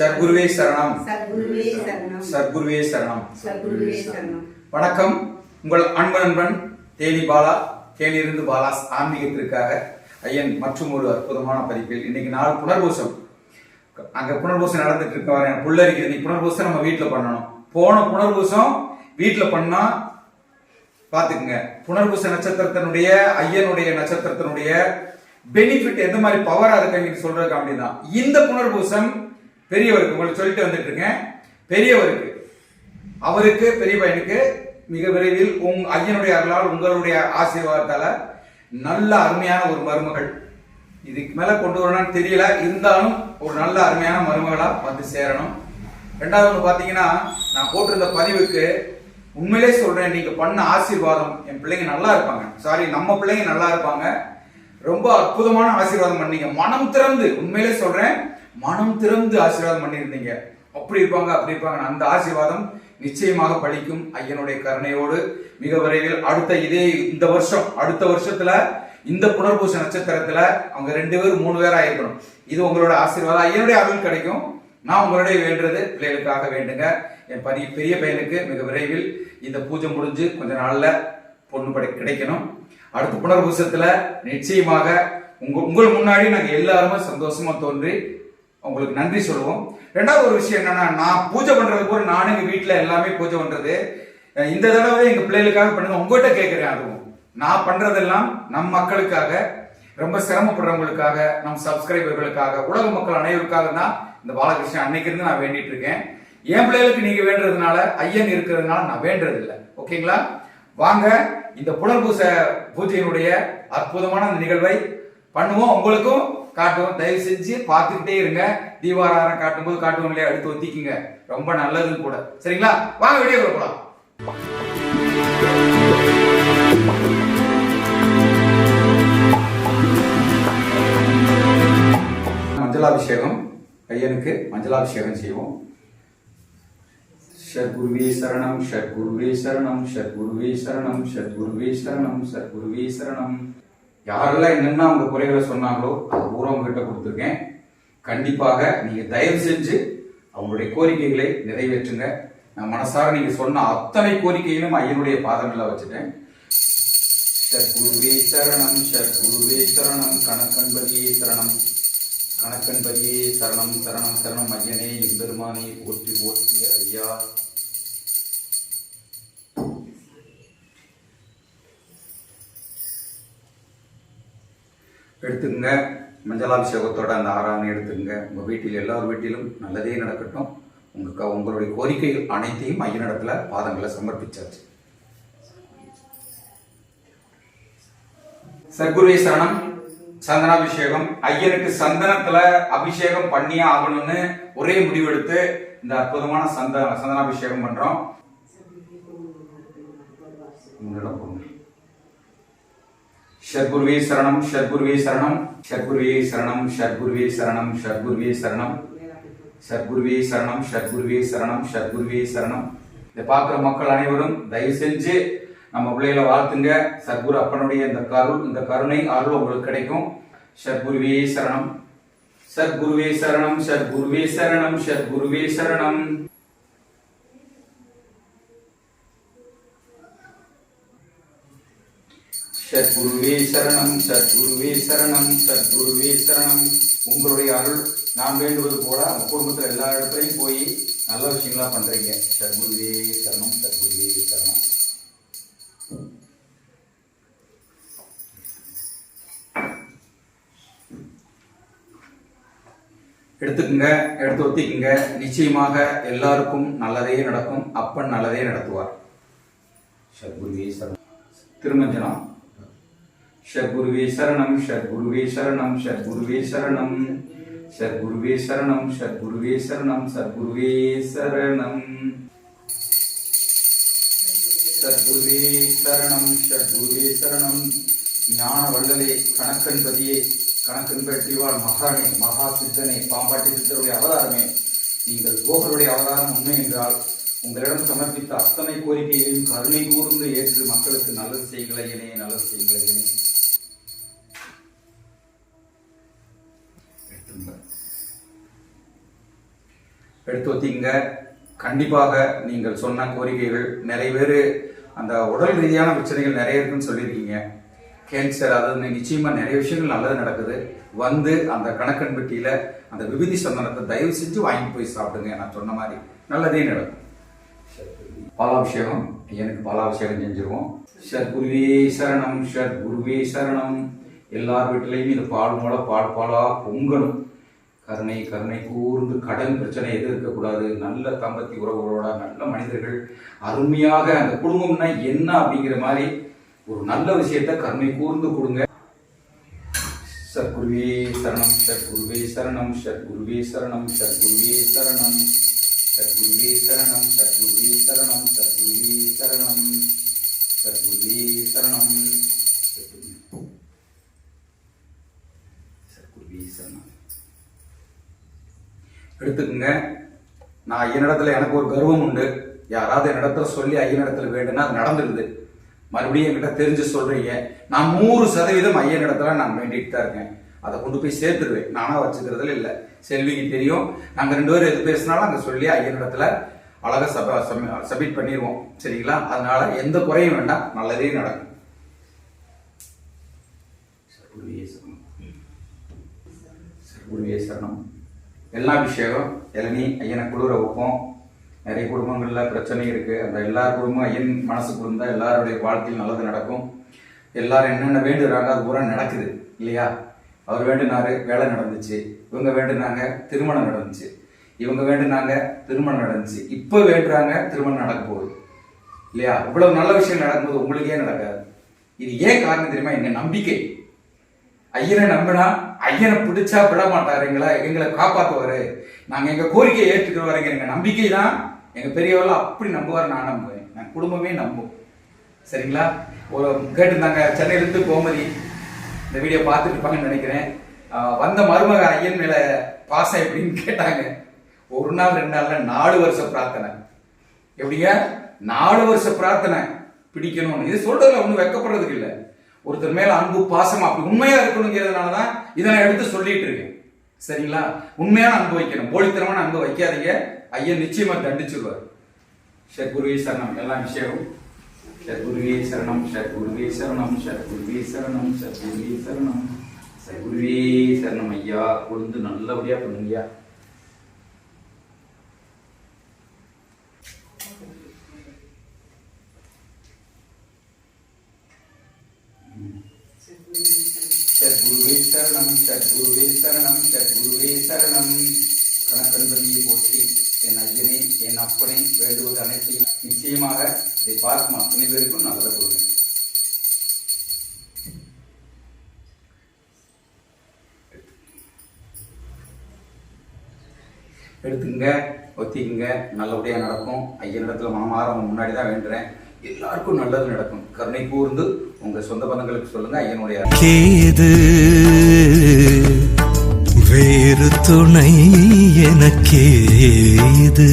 சர்க்குருவே சரணம். சர்க்குருவே சரணம். வணக்கம். உங்கள் அன்பு நண்பன் தேனி பாலா தேனியிருந்து பாலாஸ் ஆன்மீகத்திற்காக ஐயன் மற்றும் ஒரு அற்புதமான பதிப்பில் இன்னைக்கு நாள் புனர்பூசம். அங்க புனர்பூசம் நடந்துட்டு இருக்க புள்ளரிக்கு இன்னைக்கு புனர்பூசம் நம்ம வீட்டுல பண்ணணும். போன புனர்பூசம் வீட்டுல பண்ணா பாத்துக்குங்க. புனர்பூச நட்சத்திரத்தினுடைய ஐயனுடைய நட்சத்திரத்தினுடைய பெனிஃபிட் எந்த மாதிரி பவரா இருக்கு சொல்றதுக்கு அப்படிதான். இந்த புனர்பூசம் பெரியவருக்கு உங்களுக்கு சொல்லிட்டு வந்துட்டு இருக்கேன். பெரியவருக்கு அவருக்கு பெரிய பையனுக்கு மிக விரைவில் உங் ஐயனுடைய அருளால் உங்களுடைய ஆசீர்வாதத்தால நல்ல அருமையான ஒரு மருமகள். இதுக்கு மேல கொண்டு வரணும்னு தெரியல. இருந்தாலும் ஒரு நல்ல அருமையான மருமகளா வந்து சேரணும். ரெண்டாவது ஒன்று பாத்தீங்கன்னா நான் போட்டிருந்த பதிவுக்கு உண்மையிலே சொல்றேன் நீங்க பண்ண ஆசீர்வாதம் என் பிள்ளைங்க நல்லா இருப்பாங்க. சாரி நம்ம பிள்ளைங்க நல்லா இருப்பாங்க. ரொம்ப அற்புதமான ஆசீர்வாதம் பண்ணீங்க. மனம் திறந்து உண்மையிலே சொல்றேன். மனம் திறந்து ஆசீர்வாதம் பண்ணியிருந்தீங்க. அப்படி இருப்பாங்க அப்படி இருப்பாங்க. அந்த ஆசீர்வாதம் நிச்சயமாக படிக்கும் ஐயனுடைய கருணையோடு மிக விரைவில் அடுத்த இதே இந்த வருஷம் அடுத்த வருஷத்துல இந்த புனர்பூச நட்சத்திரத்துல அவங்க ரெண்டு பேரும் மூணு பேரா இருக்கணும். இது உங்களோட ஆசீர்வாதம். ஐயனுடைய அருள் கிடைக்கும். நான் உங்களுடைய வேண்டுறது பிள்ளைகளுக்காக வேண்டுங்க. என் பரி பெரிய பையனுக்கு மிக விரைவில் இந்த பூஜை முடிஞ்சு கொஞ்ச நாள்ல பொண்ணு படை கிடைக்கணும். அடுத்த புனர்பூசத்துல நிச்சயமாக உங்க உங்கள் முன்னாடி நாங்கள் எல்லாருமே சந்தோஷமா தோன்றி உங்களுக்கு நன்றி சொல்லுவோம். ரெண்டாவது ஒரு விஷயம் என்னன்னா நான் பூஜை பண்றது கூட நானும் எங்க வீட்டுல எல்லாமே பூஜை பண்றது. இந்த தடவை எங்க பிள்ளைகளுக்காக பண்ணுங்க. உங்ககிட்ட கேட்கிறேன் அதுவும். நான் பண்றதெல்லாம் நம் மக்களுக்காக ரொம்ப சிரமப்படுறவங்களுக்காக நம் சப்ஸ்கிரைபர்களுக்காக உலக மக்கள் அனைவருக்காக தான் இந்த பாலகிருஷ்ணன் அன்னைக்கு இருந்து நான் வேண்டிட்டு இருக்கேன். என் பிள்ளைகளுக்கு நீங்க வேண்டுறதுனால ஐயன் இருக்கிறதுனால நான் வேண்டது இல்லை ஓகேங்களா? வாங்க இந்த புனர்பூச பூஜையினுடைய அற்புதமான நிகழ்வை பண்ணுவோம். உங்களுக்கும் காட்டும். தயவு செஞ்சு பார்த்துக்கிட்டே இருங்க. தீபாராதனை காட்டும்போது காட்டும் இல்லையா? எடுத்து ஒத்திக்குங்க. ரொம்ப நல்லது கூட. சரிங்களா? வாங்க வீடியோ போலாம். மஞ்சளாபிஷேகம். ஐயனுக்கு மஞ்சளாபிஷேகம் செய்வோம். ஷட்குருவே சரணம் ஷட்குருவே சரணம் ஷட்குருவே சரணம் ஷட்குருவே சரணம் சத்குருவே சரணம். யாரெல்லாம் என்னென்ன அவங்க குறைகளை சொன்னாங்களோ அது பூரா உங்ககிட்ட கொடுத்துருக்கேன். கண்டிப்பாக நீங்க தயவு செஞ்சு அவங்களுடைய கோரிக்கைகளை நிறைவேற்றுங்க. நான் மனசார நீங்க சொன்ன அத்தனை கோரிக்கைகளும் ஐயனுடைய பாதங்களில் வச்சுட்டேன். ஷட்குருவே சரணம் ஷட்குருவே சரணம். கணக்கன்பதியே சரணம். கணக்கன்பதியே சரணம் சரணம் சரணம். ஐயனே எம்பெருமானே போற்றி போற்றி ஐயா. எடுத்துக்கங்க. மஞ்சளாபிஷேகத்தோட அந்த ஆராதனை எடுத்துங்க உங்கள் வீட்டில் எல்லார் வீட்டிலும் நல்லதே நடக்கட்டும். உங்க உங்களுடைய கோரிக்கைகள் அனைத்தையும் ஐயனிடத்தில் பாதங்களை சமர்ப்பிச்சாச்சு. சர்க்குருவே சரணம். சந்தனாபிஷேகம். ஐயனுக்கு சந்தனத்துல அபிஷேகம் பண்ணியே ஆகணும்னு ஒரே முடிவெடுத்து இந்த அற்புதமான சந்த சந்தனாபிஷேகம் பண்றோம். உங்களிடம் ஷட்குருவே சரணம் ஷட்குருவே சரணம் ஷட்குருவே சரணம் ஷட்குருவே சரணம் ஷட்குருவே சரணம். சத்குருவே சரணம் சத்குருவே சரணம் சத்குருவே சரணம். இதை பார்க்குற மக்கள் அனைவரும் தயவு செஞ்சு நம்ம பிள்ளைகளை வாழ்த்துங்க. சத்குரு அப்பனுடைய இந்த கருள் இந்த கருணை அருள் உங்களுக்கு கிடைக்கும். சத்குருவே சரணம். சத்குருவே சரணம் சத்குருவே சரணம் சத்குருவே சரணம். சத்குருவே சரணம் சத்குருவே சரணம் சத்குருவே சரணம். உங்களுடைய அருள் நான் வேண்டுவது போல உங்க குடும்பத்தில் எல்லா இடத்துலையும் போய் நல்ல விஷயங்களா பண்றீங்க. சத்குருவே சரணம் சத்குருவே சரணம். எடுத்துக்குங்க எடுத்து ஒத்திக்குங்க. நிச்சயமாக எல்லாருக்கும் நல்லதே நடக்கும். அப்பன் நல்லதே நடத்துவார். சத்குருவே சரணம். திருமஞ்சனம். ஷட்குருவே சரணம் ஷட்குருவே சரணம் ஷட்குருவே சரணம். ஷட்குருவே சரணம் ஷட்குருவே சரணம் சத்குருவே சரணம். சத்குருவே சரணம் ஷட்குருவே சரணம். ஞான வள்ளலே கணக்கன்பதியே கணக்கன் மகானே மகா சித்தனே பாம்பாட்டி சித்தருடைய அவதாரமே. நீங்கள் கோகருடைய அவதாரம் உண்மை என்றால் உங்களிடம் சமர்ப்பித்த அத்தனை கோரிக்கைகளையும் கருணை கூர்ந்து ஏற்று மக்களுக்கு நல்லது செய்களையனே நல்லது செய்களையனே. எடுத்து வைத்தீங்க கண்டிப்பாக நீங்கள் சொன்ன கோரிக்கைகள் நிறைய பேர் அந்த உடல் ரீதியான பிரச்சனைகள் நிறைய இருக்குன்னு சொல்லியிருக்கீங்க. கேன்சர் அதாவது நிச்சயமா நிறைய விஷயங்கள் நல்லது நடக்குது. வந்து அந்த கணக்கன் பெட்டியில அந்த விபூதி சந்தனத்தை தயவு செஞ்சு வாங்கி போய் சாப்பிடுங்க நான் சொன்ன மாதிரி. நல்லதே நடக்கும். பாலாபிஷேகம் எனக்கு பாலாபிஷேகம் செஞ்சிருவோம். ஷர் குருவே சரணம் ஷர் குருவே சரணம். எல்லார் வீட்டிலையும் இந்த பால் மூல பால் பாலா பொங்கணும். கருணை கருணை கூர்ந்து கடன் பிரச்சனை எது இருக்கக்கூடாது? நல்ல தம்பத்தி உறவுகளோட நல்ல மனிதர்கள். அருமையாக அந்த குடும்பம்னா என்ன அப்படிங்கிற மாதிரி ஒரு நல்ல விஷயத்த கருணை கூர்ந்து கொடுங்க. சத்குருவே சரணம் சத்குருவே சரணம் சத்குருவே சரணம் சத்குருவே சரணம். சத்குருவே சரணம் சத்குருவே சரணம் சத்குருவே சரணம். சத்குருவே சரணம். சத்குருவே சரணம் எடுத்துக்கங்க. நான் ஐயனிடத்துல எனக்கு ஒரு கர்வம் உண்டு. யாராவது என்னிடத்துல சொல்லி ஐயனிடத்துல வேண்டுன்னா அது நடந்துடுது மறுபடியும் என்கிட்ட தெரிஞ்சு சொல்றீங்க. நான் நூறு சதவீதம் ஐயனிடத்துல நான் வேண்டிட்டு தான் இருக்கேன். அதை கொண்டு போய் சேர்த்துருவேன் நானா வச்சுக்கிறதுல இல்லை. செல்விக்கு தெரியும். நாங்கள் ரெண்டு பேரும் எது பேசினாலும் அங்கே சொல்லி ஐயனிடத்துல அழகாக சப சப்மிட் பண்ணிடுவோம் சரிங்களா? அதனால எந்த குறையும் வேண்டாம். நல்லதே நடக்கும். குருவே சரணம். எல்லா அபிஷேகம் இளநீ ஐயனை குளிர வைப்போம். நிறைய குடும்பங்களில் பிரச்சனை இருக்குது அந்த எல்லா குடும்பமும் ஐயன் மனசுக்கு இருந்தால் எல்லாருடைய வாழ்க்கையில் நல்லது நடக்கும். எல்லாரும் என்னென்ன வேண்டுறாங்க அது பூரா நடக்குது இல்லையா? அவர் வேண்டுனாரு வேலை நடந்துச்சு. இவங்க வேண்டுனாங்க திருமணம் நடந்துச்சு. இவங்க வேண்டுனாங்க திருமணம் நடந்துச்சு. இப்போ வேண்டுறாங்க திருமணம் நடக்க போகுது இல்லையா? இவ்வளவு நல்ல விஷயம் நடக்கும்போது உங்களுக்கு ஏன் நடக்காது. இது ஏன் காரணம் தெரியுமா? எங்க நம்பிக்கை. ஐயனை நம்பினா ஐயனை பிடிச்சா விட மாட்டாரு எங்களை எங்களை காப்பாத்துவாரு. நாங்கள் எங்கள் கோரிக்கையை ஏற்றுக்கிறவரைங்க. எங்கள் நம்பிக்கை தான் எங்கள் பெரியவர்கள் அப்படி நம்புவார் நான் நம்புவேன். நான் குடும்பமே நம்பும். சரிங்களா? ஒரு கேட்டிருந்தாங்க சென்னையிலிருந்து கோமதி. இந்த வீடியோ பார்த்துட்டு இருப்பாங்கன்னு நினைக்கிறேன். வந்த மருமக ஐயன் மேல பாசம் எப்படின்னு கேட்டாங்க. ஒரு நாள் ரெண்டு நாள்ல நாலு வருஷம் பிரார்த்தனை. எப்படிங்க? நாலு வருஷம் பிரார்த்தனை. பிடிக்கணும்னு. இது சொல்றதுல ஒன்றும் வெக்கப்படுறதுக்கு இல்லை. ஒருத்தர் மேல அன்பு பாசம் அப்படி உண்மையா இருக்கணுங்கிறதுனால தான் இதை நான் எடுத்து சொல்லிட்டு இருக்கேன். சரிங்களா? உண்மையான அன்பு வைக்கணும். போலித்தனமான அன்பு வைக்காதீங்க. ஐயன் நிச்சயமா தண்டிச்சிருவார். ஷர்குருவே சரணம். எல்லாம் விஷயம் ஷர்குருவே சரணம் ஷர்குருவே சரணம் ஷர்குருவே சரணம் ஷர்குருவே சரணம். ஷர்குருவே சரணம் ஐயா. கொழுந்து நல்லபடியா பண்ணுங்கய்யா சத்குருவே சரணம் சத்குருவே சரணம் சத்குருவே சரணம். கணக்கன்பதியை போற்றி என் ஐயனே என் அப்பனே வேண்டுவது அனைத்தையும் நிச்சயமாக இதை பார்க்கும் அத்தனை பேருக்கும் நல்லது கொடுங்க எடுத்துங்க ஒத்திக்குங்க நல்லபடியா நடக்கும். ஐயனிடத்தில் மனமாற முன்னாடி தான் வேண்டுறேன். எல்லாருக்கும் நல்லது நடக்கும். கருணை கூர்ந்து உங்க சொந்த பந்தங்களுக்கு சொல்லுங்க ஐயனுடைய கேது வேறு துணை எனக்கேது